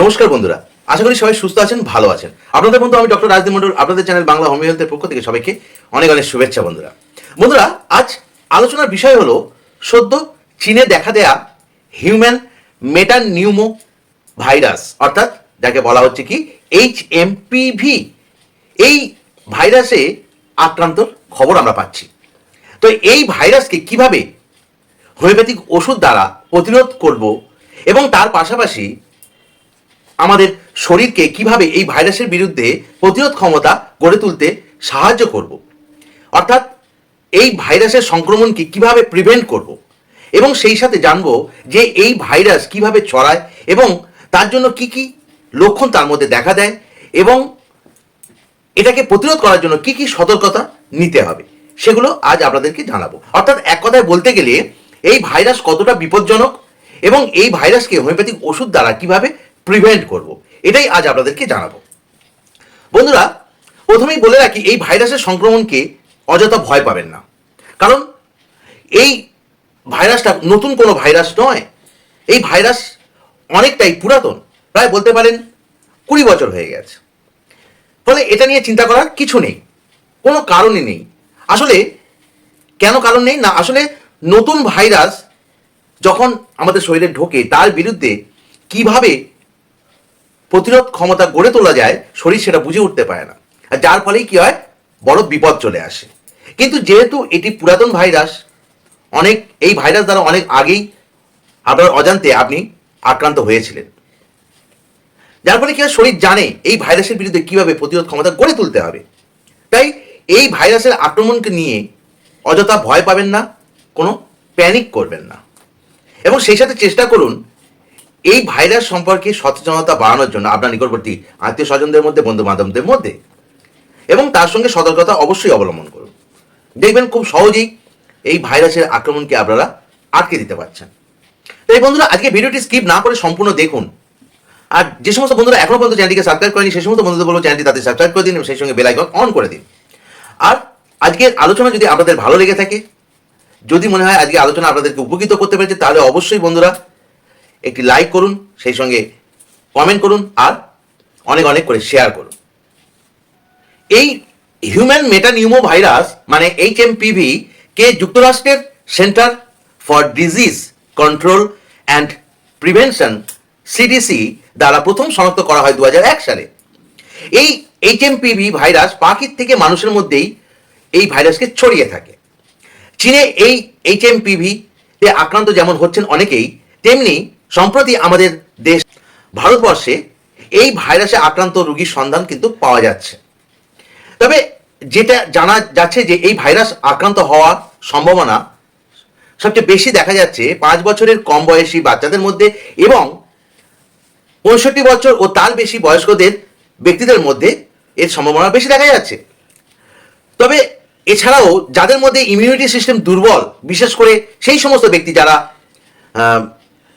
নমস্কার বন্ধুরা, আশা করি সবাই সুস্থ আছেন, ভালো আছেন। আপনাদের বন্ধু আমি ডক্টর রাজদীপ মন্ডল আপনাদের চ্যানেল বাংলা হোমিও হেলথের পক্ষ থেকে সবাইকে অনেক অনেক শুভেচ্ছা বন্ধুরা। বন্ধুরা, আজ আলোচনার বিষয় হলো সদ্য চীনে দেখা দেয়া হিউম্যান মেটান নিউমো ভাইরাস অর্থাৎ যাকে বলা হচ্ছে কি এইচ এমপিভি এই ভাইরাসে আক্রান্তর খবর আমরা পাচ্ছি। তো এই ভাইরাসকে কীভাবে হোমিওপ্যাথিক ওষুধ দ্বারা প্রতিরোধ করব এবং তার পাশাপাশি আমাদের শরীরকে কীভাবে এই ভাইরাসের বিরুদ্ধে প্রতিরোধ ক্ষমতা গড়ে তুলতে সাহায্য করব। অর্থাৎ এই ভাইরাসের সংক্রমণকে কীভাবে প্রিভেন্ট করব এবং সেই সাথে জানব যে এই ভাইরাস কীভাবে ছড়ায় এবং তার জন্য কি কি লক্ষণ তার মধ্যে দেখা দেয় এবং এটাকে প্রতিরোধ করার জন্য কি কি সতর্কতা নিতে হবে সেগুলো আজ আপনাদেরকে জানাব। অর্থাৎ এক কথায় বলতে গেলে এই ভাইরাস কতটা বিপজ্জনক এবং এই ভাইরাসকে হোমিওপ্যাথিক ওষুধ দ্বারা কীভাবে প্রিভেন্ট করব। এটাই আজ আপনাদেরকে জানাব। বন্ধুরা, প্রথমেই বলে রাখি, এই ভাইরাসের সংক্রমণকে অযথা ভয় পাবেন না। কারণ এই ভাইরাসটা নতুন কোনো ভাইরাস নয়। এই ভাইরাস অনেকটাই পুরাতন, প্রায় বলতে পারেন কুড়ি বছর হয়ে গেছে। ফলে এটা নিয়ে চিন্তা করার কিছু নেই, কোনো কারণই নেই। আসলে কেন কারণ নেই? না, আসলে নতুন ভাইরাস যখন আমাদের শরীরে ঢোকে, তার বিরুদ্ধে কীভাবে প্রতিরোধ ক্ষমতা গড়ে তোলা যায়, শরীর সেটা বুঝে উঠতে পারে না। আর যার ফলেই কি হয়? বড় বিপদ চলে আসে। কিন্তু যেহেতু এটি পুরাতন ভাইরাস, অনেক, এই ভাইরাস দ্বারা অনেক আগেই আপনার অজান্তে আপনি আক্রান্ত হয়েছিলেন। যার ফলে কি শরীর জানে এই ভাইরাসের বিরুদ্ধে কীভাবে প্রতিরোধ ক্ষমতা গড়ে তুলতে হবে। তাই এই ভাইরাসের আক্রমণকে নিয়ে অযথা ভয় পাবেন না, কোনো প্যানিক করবেন না। এবং সেই সাথে চেষ্টা করুন এই ভাইরাস সম্পর্কে সচেতনতা বাড়ানোর জন্য আপনার নিকটবর্তী আত্মীয় স্বজনদের মধ্যে বন্ধু বান্ধবদের মধ্যে। এবং তার সঙ্গে সতর্কতা অবশ্যই অবলম্বন করুন। দেখবেন খুব সহজেই এই ভাইরাসের আক্রমণকে আপনারা আটকে দিতে পারছেন। তাই বন্ধুরা, আজকে ভিডিওটি স্কিপ না করে সম্পূর্ণ দেখুন। আর যে সমস্ত বন্ধুরা এখনও পর্যন্ত চ্যানেলটিকে সাবস্ক্রাইব করেনি সেই সমস্ত বন্ধুদের বলব চ্যানেলটি তাদের সাবস্ক্রাইব করে দিন এবং সেই সঙ্গে বেল আইকন অন করে দিন। আর আজকের আলোচনা যদি আপনাদের ভালো লেগে থাকে, যদি মনে হয় আজকে আলোচনা আপনাদেরকে উপকৃত করতে পেরেছে, তাহলে অবশ্যই বন্ধুরা একটি লাইক করুন, সেই সঙ্গে কমেন্ট করুন আর অনেক অনেক করে শেয়ার করুন। এই হিউম্যান মেটানিউমো ভাইরাস মানে এইচ এমপিভি কে যুক্তরাষ্ট্রের centre for disease control and prevention CDC দ্বারা প্রথম শনাক্ত করা হয় দু হাজার এক সালে। এই এইচ এমপিভি ভাইরাস পাখির থেকে মানুষের মধ্যেই এই ভাইরাসকে ছড়িয়ে থাকে। চীনে এই এইচ এমপিভি তে আক্রান্ত যেমন হচ্ছেন অনেকেই, তেমনি সম্প্রতি আমাদের দেশ, ভারতবর্ষে এই ভাইরাসে আক্রান্ত রোগীর সন্ধান কিন্তু পাওয়া যাচ্ছে। তবে যেটা জানা যাচ্ছে যে এই ভাইরাস আক্রান্ত হওয়ার সম্ভাবনা সবচেয়ে বেশি দেখা যাচ্ছে পাঁচ বছরের কম বয়সী বাচ্চাদের মধ্যে এবং পঁয়ষট্টি বছর ও তার বেশি বয়স্কদের ব্যক্তিদের মধ্যে এর সম্ভাবনা বেশি দেখা যাচ্ছে। তবে এছাড়াও যাদের মধ্যে ইমিউনিটি সিস্টেম দুর্বল, বিশেষ করে সেই সমস্ত ব্যক্তি যারা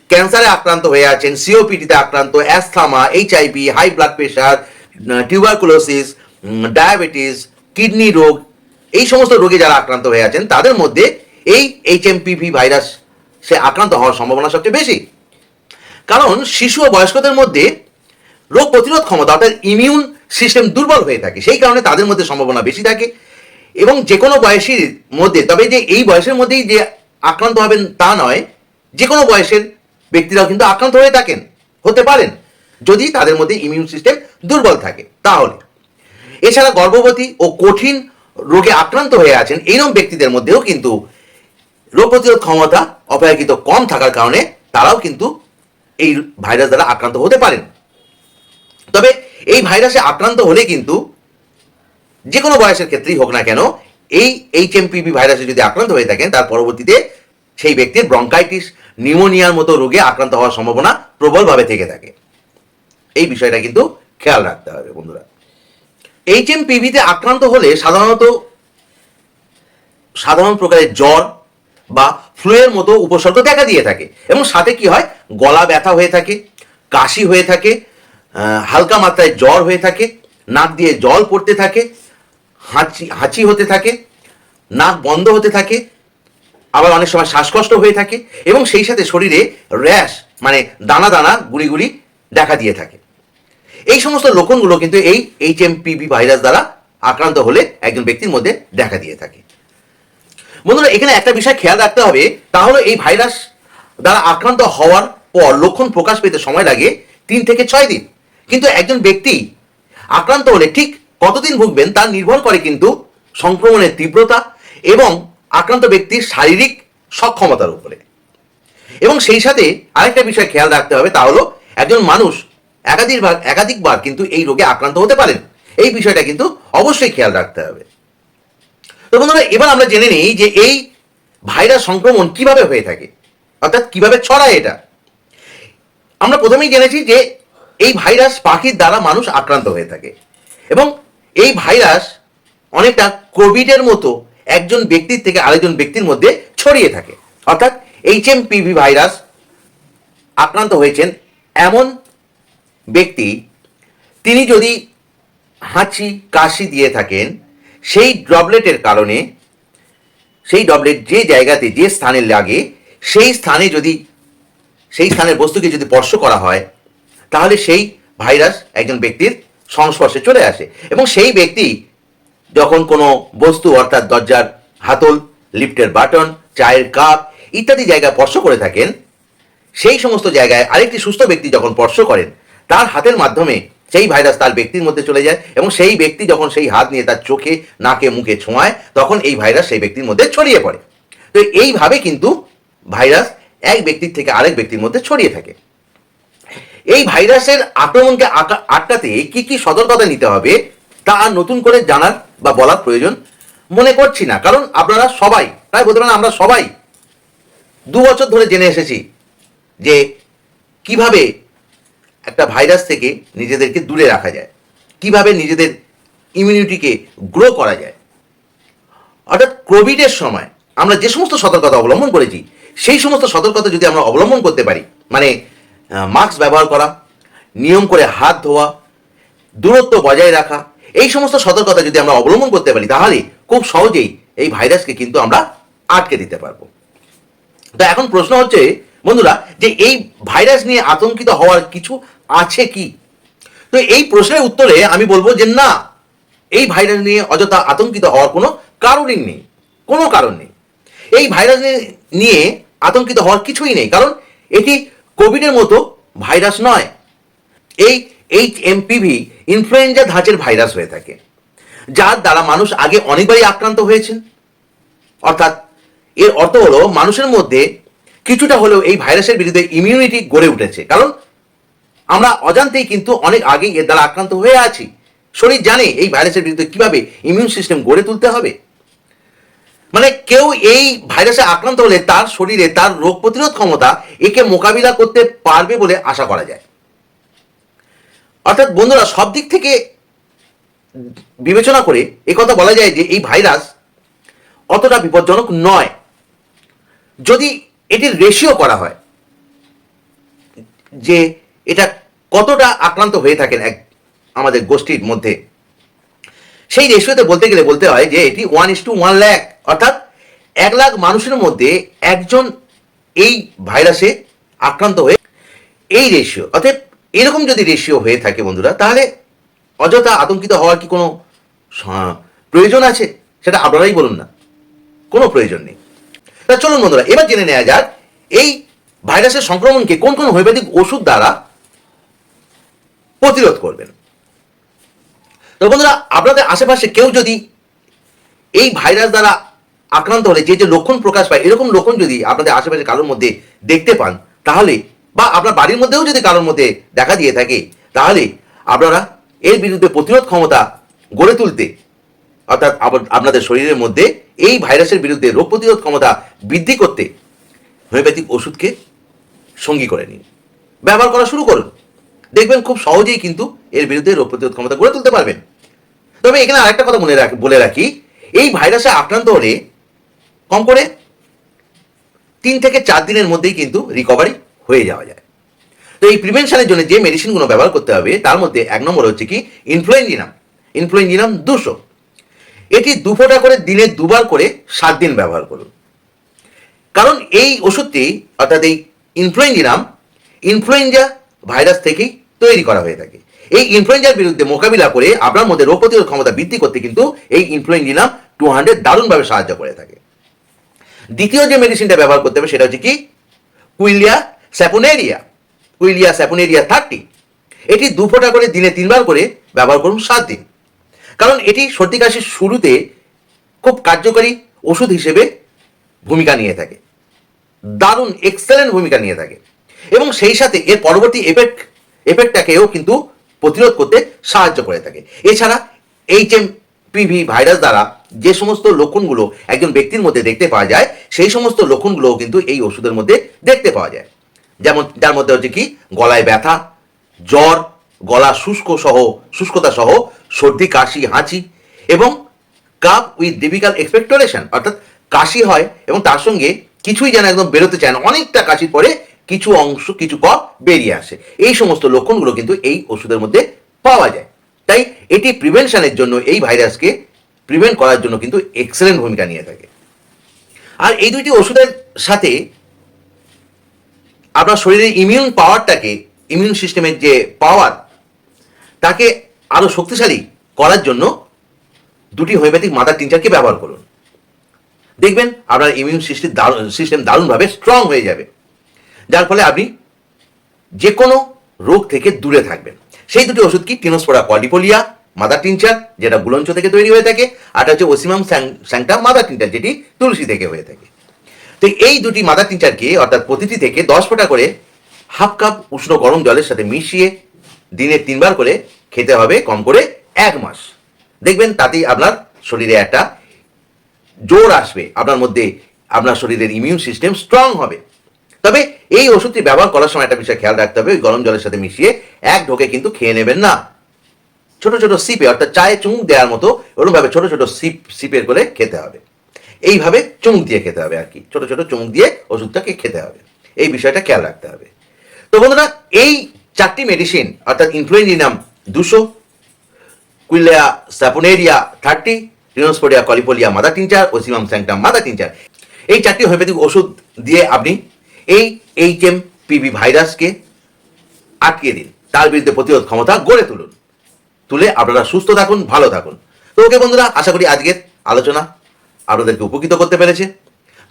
ক্যান্সারে আক্রান্ত হয়ে আছেন, সিওপিডিতে আক্রান্ত, asthma, HIV, high blood pressure tuberculosis diabetes, kidney রোগ, এই সমস্ত রোগে যারা আক্রান্ত হয়ে আছেন, তাদের মধ্যে এই এইচএমপিভি ভাইরাস সে আক্রান্ত হওয়ার সম্ভাবনা সবচেয়ে বেশি। কারণ শিশু ও বয়স্কদের মধ্যে রোগ প্রতিরোধ ক্ষমতা অর্থাৎ ইমিউন সিস্টেম দুর্বল হয়ে থাকে, সেই কারণে তাদের মধ্যে সম্ভাবনা বেশি থাকে এবং যে কোনো বয়সীর মধ্যে, তবে যে এই বয়সের মধ্যেই যে আক্রান্ত হবেন তা নয় যে কোনো বয়সের ব্যক্তিরাও কিন্তু আক্রান্ত হয়ে থাকেন, হতে পারেন, যদি তাদের মধ্যে ইমিউন সিস্টেম দুর্বল থাকে। তাহলে, এছাড়া গর্ভবতী ও কঠিন রোগে আক্রান্ত হয়ে আছেন এইরকম ব্যক্তিদের মধ্যেও কিন্তু রোগ প্রতিরোধ ক্ষমতা অপেক্ষাকৃত কম থাকার কারণে তারাও কিন্তু এই ভাইরাস দ্বারা আক্রান্ত হতে পারেন। তবে এই ভাইরাসে আক্রান্ত হলে কিন্তু যে কোনো বয়সের ক্ষেত্রেই হোক না কেন, এই এইচ এমপিভি ভাইরাসে যদি আক্রান্ত হয়ে থাকেন, তার পরবর্তীতে সেই ব্যক্তির ব্রঙ্কাইটিস নিউমোনিয়ার মতো রোগে আক্রান্ত হওয়ার সম্ভাবনা প্রবলভাবে থেকে থাকে। এই বিষয়টা কিন্তু খেয়াল রাখতে হবে বন্ধুরা। এইচ এম পিভিতে আক্রান্ত হলে সাধারণত সাধারণ প্রকারের জ্বর বা ফ্লুয়ের মতো উপসর্গ দেখা দিয়ে থাকে এবং সাথে কি হয়? গলা ব্যথা হয়ে থাকে, কাশি হয়ে থাকে হালকা মাত্রায় জ্বর হয়ে থাকে, নাক দিয়ে জল পড়তে থাকে, হাঁচি হাঁচি হতে থাকে, নাক বন্ধ হতে থাকে আবার অনেক সময় শ্বাসকষ্ট হয়ে থাকে এবং সেই সাথে শরীরে র্যাশ মানে দানা দানা গুড়ি দেখা দিয়ে থাকে। এই সমস্ত লক্ষণগুলো কিন্তু এই এইচ ভাইরাস দ্বারা আক্রান্ত হলে একজন ব্যক্তির মধ্যে দেখা দিয়ে থাকে। বন্ধুরা, এখানে একটা বিষয় খেয়াল রাখতে হবে, তা হলো এই ভাইরাস দ্বারা আক্রান্ত হওয়ার পর লক্ষণ প্রকাশ পেতে সময় লাগে তিন থেকে ছয় দিন। কিন্তু একজন ব্যক্তি আক্রান্ত হলে ঠিক কতদিন ভুগবেন তা নির্ভর করে কিন্তু সংক্রমণের তীব্রতা এবং আক্রান্ত ব্যক্তির শারীরিক সক্ষমতার উপরে। এবং সেই সাথে আরেকটা বিষয় খেয়াল রাখতে হবে, তা হলো একজন মানুষ একাধিকবার একাধিকবার কিন্তু এই রোগে আক্রান্ত হতে পারেন। এই বিষয়টা কিন্তু অবশ্যই খেয়াল রাখতে হবে। তো বন্ধুরা, এবার আমরা জেনে নিই যে এই ভাইরাস সংক্রমণ কীভাবে হয়ে থাকে, অর্থাৎ কীভাবে ছড়ায় এটা। আমরা প্রথমেই জেনেছি যে এই ভাইরাস পাখির দ্বারা মানুষ আক্রান্ত হয়ে থাকে। এবং এই ভাইরাস অনেকটা কোভিডের মতো একজন ব্যক্তির থেকে আরেকজন ব্যক্তির মধ্যে ছড়িয়ে থাকে। অর্থাৎ এইচএমপিভি ভাইরাস আক্রান্ত হয়েছেন এমন ব্যক্তি, তিনি যদি হাঁচি, কাশি দিয়ে থাকেন, সেই ড্রবলেটের কারণে, সেই ডবলেট যে জায়গাতে, যে স্থানে লাগে, সেই স্থানে যদি, সেই স্থানের বস্তুকে যদি স্পর্শ করা হয়, তাহলে সেই ভাইরাস একজন ব্যক্তির সংস্পর্শে চলে আসে। এবং সেই ব্যক্তি যখন কোনো বস্তু, অর্থাৎ দরজার হাতল, লিফটের বাটন, চায়ের কাপ ইত্যাদি জায়গায় স্পর্শ করে থাকেন, সেই সমস্ত জায়গায় আরেকটি সুস্থ ব্যক্তি যখন স্পর্শ করেন, তার হাতের মাধ্যমে সেই ভাইরাস তার ব্যক্তির মধ্যে চলে যায় এবং সেই ব্যক্তি যখন সেই হাত নিয়ে তার চোখে, নাকে, মুখে ছোঁয়ায়, তখন এই ভাইরাস সেই ব্যক্তির মধ্যে ছড়িয়ে পড়ে। তো এইভাবে কিন্তু ভাইরাস এক ব্যক্তির থেকে আরেক ব্যক্তির মধ্যে ছড়িয়ে থাকে। এই ভাইরাসের আক্রমণকে আকা- আটকাতে কি কি সতর্কতা নিতে হবে তা আর নতুন করে জানার বা বলার প্রয়োজন মনে করছি না। কারণ আপনারা সবাই প্রায় বলতে পারেন আমরা সবাই দু বছর ধরে জেনে এসেছি যে কীভাবে একটা ভাইরাস থেকে নিজেদেরকে দূরে রাখা যায়, কীভাবে নিজেদের ইমিউনিটিকে গ্রো করা যায়। অর্থাৎ কোভিডের সময় আমরা যে সমস্ত সতর্কতা অবলম্বন করেছি, সেই সমস্ত সতর্কতা যদি আমরা অবলম্বন করতে পারি মানে মাস্ক ব্যবহার করা, নিয়ম করে হাত ধোয়া, দূরত্ব বজায় রাখা এই সমস্ত সতর্কতা যদি আমরা অবলম্বন করতে পারি, তাহলে খুব সহজেই এই ভাইরাসকে কিন্তু আমরা আটকে দিতে পারব। তো এখন প্রশ্ন হচ্ছে, বন্ধুরা, যে এই ভাইরাস নিয়ে আতঙ্কিত হওয়ার কিছু আছে কি? তো এই প্রশ্নের উত্তরে আমি বলব যে না, এই ভাইরাস নিয়ে অযথা আতঙ্কিত হওয়ার কোনো কারণই নেই, কোনো কারণ নেই। এই ভাইরাস নিয়ে- আতঙ্কিত হওয়ার কিছুই নেই, কারণ এটি কোভিডের মতো ভাইরাস নয়। এই এইচ এমপিভি ইনফ্লুয়েঞ্জা ধাঁচের ভাইরাস হয়ে থাকে, যার দ্বারা মানুষ আগে অনেকবারই আক্রান্ত হয়েছেন। অর্থাৎ এর অর্থ হলো মানুষের মধ্যে কিছুটা হলেও এই ভাইরাসের বিরুদ্ধে ইমিউনিটি গড়ে উঠেছে। কারণ আমরা অজান্তেই কিন্তু অনেক আগেই এর দ্বারা আক্রান্ত হয়ে আছি। শরীর জানে এই ভাইরাসের বিরুদ্ধে কীভাবে ইমিউন সিস্টেম গড়ে তুলতে হবে। মানে কেউ এই ভাইরাসে আক্রান্ত হলে তার শরীরে তার রোগ প্রতিরোধ ক্ষমতা একে মোকাবিলা করতে পারবে বলে আশা করা যায়। অর্থাৎ বন্ধুরা, সব দিক থেকে বিবেচনা করে কথা বলা যায় যে এই ভাইরাস অতটা বিপজ্জনক নয়। যদি এটির রেশিও করা হয়, যে এটা কতটা আক্রান্ত হয়ে থাকেন এক, আমাদের গোষ্ঠীর মধ্যে, সেই রেশিওতে বলতে গেলে বলতে হয় যে এটি one is to one lakh অর্থাৎ এক লাখ মানুষের মধ্যে একজন এই ভাইরাসে আক্রান্ত হয়ে, এই রেশিও অর্থাৎ এরকম যদি রেশিও হয়ে থাকে বন্ধুরা, তাহলে অযথা আতঙ্কিত হওয়ার কি কোনো প্রয়োজন আছে? সেটা আপনারাই বলুন না। কোনো প্রয়োজন নেই। তা চলুন বন্ধুরা, এবার জেনে নেওয়া যাক, এই ভাইরাসের সংক্রমণকে কোন কোন হোমিওপ্যাথিক ওষুধ দ্বারা প্রতিরোধ করবেন? তো বন্ধুরা, আপনাদের আশেপাশে কেউ যদি এই ভাইরাস দ্বারা আক্রান্ত হলে, যে যে লক্ষণ প্রকাশ পায়, এরকম লক্ষণ যদি আপনাদের আশেপাশে কারোর মধ্যে দেখতে পান, তাহলে বা আপনার বাড়ির মধ্যেও যদি কারোর মধ্যে দেখা দিয়ে থাকে, তাহলে আপনারা এর বিরুদ্ধে প্রতিরোধ ক্ষমতা গড়ে তুলতে, অর্থাৎ আপনাদের শরীরের মধ্যে এই ভাইরাসের বিরুদ্ধে রোগ প্রতিরোধ ক্ষমতা বৃদ্ধি করতে হোমিওপ্যাথিক ওষুধকে সঙ্গী করে নিন। ব্যবহার করা শুরু করুন। দেখবেন খুব সহজেই কিন্তু এর বিরুদ্ধে রোগ প্রতিরোধ ক্ষমতা গড়ে তুলতে পারবেন। তবে এখানে আরেকটা কথা মনে রাখি, বলে রাখি, এই ভাইরাসে আক্রান্ত হলে কম করে তিন থেকে চার দিনের মধ্যেই কিন্তু রিকভারি হয়ে যাওয়া যায়। তো এই প্রিভেনশনের জন্য যে মেডিসিনগুলো ব্যবহার করতে হবে, তার মধ্যে এক নম্বর হচ্ছে কি? ইনফ্লুয়েঞ্জিনাম ইনফ্লুয়েঞ্জিনাম দুশো। এটি দু ফোঁটা করে দিনে দুবার করে সাত দিন ব্যবহার করুন। কারণ এই ওষুধটি, অর্থাৎ এই ইনফ্লুয়েঞ্জিনাম ইনফ্লুয়েঞ্জা ভাইরাস থেকেই তৈরি করা হয়ে থাকে। এই ইনফ্লুয়েঞ্জার বিরুদ্ধে মোকাবিলা করে আপনার মধ্যে রোগ প্রতিরোধ ক্ষমতা বৃদ্ধি করতে কিন্তু এই ইনফ্লুয়েঞ্জিনাম টু হান্ড্রেড দারুণভাবে সাহায্য করে থাকে। দ্বিতীয় যে মেডিসিনটা ব্যবহার করতে হবে, সেটা হচ্ছে কি? Quillaja saponaria quillaja saponaria thirty. এটি দু ফোঁটা করে দিনে তিনবার করে ব্যবহার করুন সাত দিন। কারণ এটি সর্দি কাশির শুরুতে খুব কার্যকরী ওষুধ হিসেবে ভূমিকা নিয়ে থাকে। দারুণ এক্সেলেন্ট ভূমিকা নিয়ে থাকে। এবং সেই সাথে এর পরবর্তী এফেক্ট এফেক্টটাকেও কিন্তু প্রতিরোধ করতে সাহায্য করে থাকে। এছাড়া এইচ এম পিভি ভাইরাস দ্বারা যে সমস্ত লক্ষণগুলো একজন ব্যক্তির মধ্যে দেখতে পাওয়া যায়, সেই সমস্ত লক্ষণগুলোও কিন্তু এই ওষুধের মধ্যে দেখতে পাওয়া যায়। যেমন, যার মধ্যে হচ্ছে কি? গলায় ব্যথা, জ্বর, গলা শুষ্ক সহ, শুষ্কতা সহ, সর্দি, কাশি, হাঁচি এবং কাপ উইথ ডিফিকাল্ট এক্সপেক্টোরেশন অর্থাৎ কাশি হয় এবং তার সঙ্গে কিছুই যেন একদম বেরোতে চায় না। অনেকটা কাশির পরে কিছু অংশ, কিছু কপ বেরিয়ে আসে। এই সমস্ত লক্ষণগুলো কিন্তু এই ওষুধের মধ্যে পাওয়া যায়। তাই এটি প্রিভেনশনের জন্য, এই ভাইরাসকে প্রিভেন্ট করার জন্য কিন্তু এক্সেলেন্ট ভূমিকা নিয়ে থাকে। আর এই দুইটি ওষুধের সাথে আপনার শরীরের ইমিউন পাওয়ারটাকে ইমিউন সিস্টেমের যে পাওয়ার তাকে আরও শক্তিশালী করার জন্য দুটি হোমিওপ্যাথিক মাদার টিনচারকে ব্যবহার করুন। দেখবেন আপনার ইমিউন সিস্টেম দারুণ সিস্টেম দারুণভাবে স্ট্রং হয়ে যাবে। যার ফলে আপনি যে কোনো রোগ থেকে দূরে থাকবেন। সেই দুটি ওষুধ কি? টিনোস্পোরা কলিপোলিয়া মাদার টিনচার যেটা গুলঞ্চ থেকে তৈরি হয়ে থাকে, আর হচ্ছে ওসিমাম স্যাংটা মাদার টিনচার যেটি তুলসী থেকে হয়ে থাকে। তো এই দুটি মাদার টিনচারকে অর্থাৎ প্রতিটি থেকে দশ ফোঁটা করে হাফ কাপ উষ্ণ গরম জলের সাথে মিশিয়ে দিনে তিনবার করে খেতে হবে কম করে এক মাস। দেখবেন তাতেই আপনার শরীরে একটা জোর আসবে, আপনার মধ্যে আপনার শরীরের ইমিউন সিস্টেম স্ট্রং হবে। তবে এই ওষুধটি ব্যবহার করার সময় একটা বিষয় খেয়াল রাখতে হবে, ওই গরম জলের সাথে মিশিয়ে এক ঢোকে কিন্তু খেয়ে নেবেন না। ছোট ছোট সিপে, অর্থাৎ চায়ে চুমুক দেওয়ার মতো ওরকমভাবে ছোট ছোট সিপ, সিপের করে খেতে হবে। এইভাবে চুমুক দিয়ে খেতে হবে আর কি। ছোট ছোট চুমুক দিয়ে ওষুধটাকে খেতে হবে। এই বিষয়টা খেয়াল রাখতে হবে। তো বন্ধুরা, এই চারটি মেডিসিন অর্থাৎ ইনফ্লুয়েঞ্জিনাম দুশো কুইলিয়া স্যাপোনেরিয়া থার্টি রিনোস্পোডিয়া কলিপোলিয়া মাদা টিনচার ওসিমাম স্যাংটাম মাদা টিনচার এই চারটি হোমিওপ্যাথিক ওষুধ দিয়ে আপনি এই এইচ এম পিভি ভাইরাসকে আটকিয়ে দিন। তার বিরুদ্ধে প্রতিরোধ ক্ষমতা গড়ে তুলুন। তুলে আপনারা সুস্থ থাকুন, ভালো থাকুন। তো ওকে বন্ধুরা, আশা করি আজকের আলোচনা আপনাদেরকে উপকৃত করতে পেরেছে।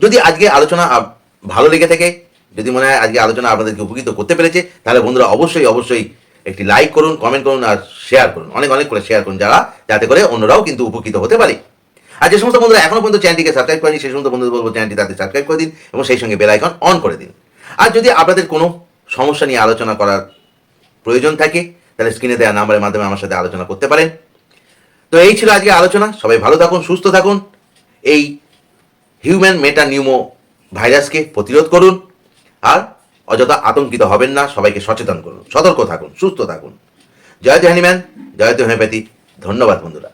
যদি আজকে আলোচনা ভালো লেগে থাকে, যদি মনে হয় আজকে আলোচনা আপনাদেরকে উপকৃত করতে পেরেছে, তাহলে বন্ধুরা অবশ্যই অবশ্যই একটি লাইক করুন কমেন্ট করুন আর শেয়ার করুন। অনেক অনেক করে শেয়ার করুন যারা, যাতে করে অন্যরাও কিন্তু উপকৃত হতে পারে। আর যে সমস্ত বন্ধুরা এখনও পর্যন্ত চ্যানেলটিকে সাবস্ক্রাইব করেনি, সেই সমস্ত বন্ধুদের বলব চ্যানেলটি তাদের সাবস্ক্রাইব করে দিন এবং সেই সঙ্গে বেল আইকন অন করে দিন। আর যদি আপনাদের কোনো সমস্যা নিয়ে আলোচনা করার প্রয়োজন থাকে, তাহলে স্ক্রিনে দেওয়া নাম্বারের মাধ্যমে আমার সাথে আলোচনা করতে পারেন। তো এই ছিল আজকে আলোচনা। সবাই ভালো থাকুন, সুস্থ থাকুন। এই হিউম্যান মেটা নিউমো ভাইরাসকে প্রতিরোধ করুন আর অযথা আতঙ্কিত হবেন না, সবাইকে সচেতন করুন, সতর্ক থাকুন, সুস্থ থাকুন। জয়তে হ্যানিম্যান জয়তে হোমিওপ্যাথি। ধন্যবাদ বন্ধুরা।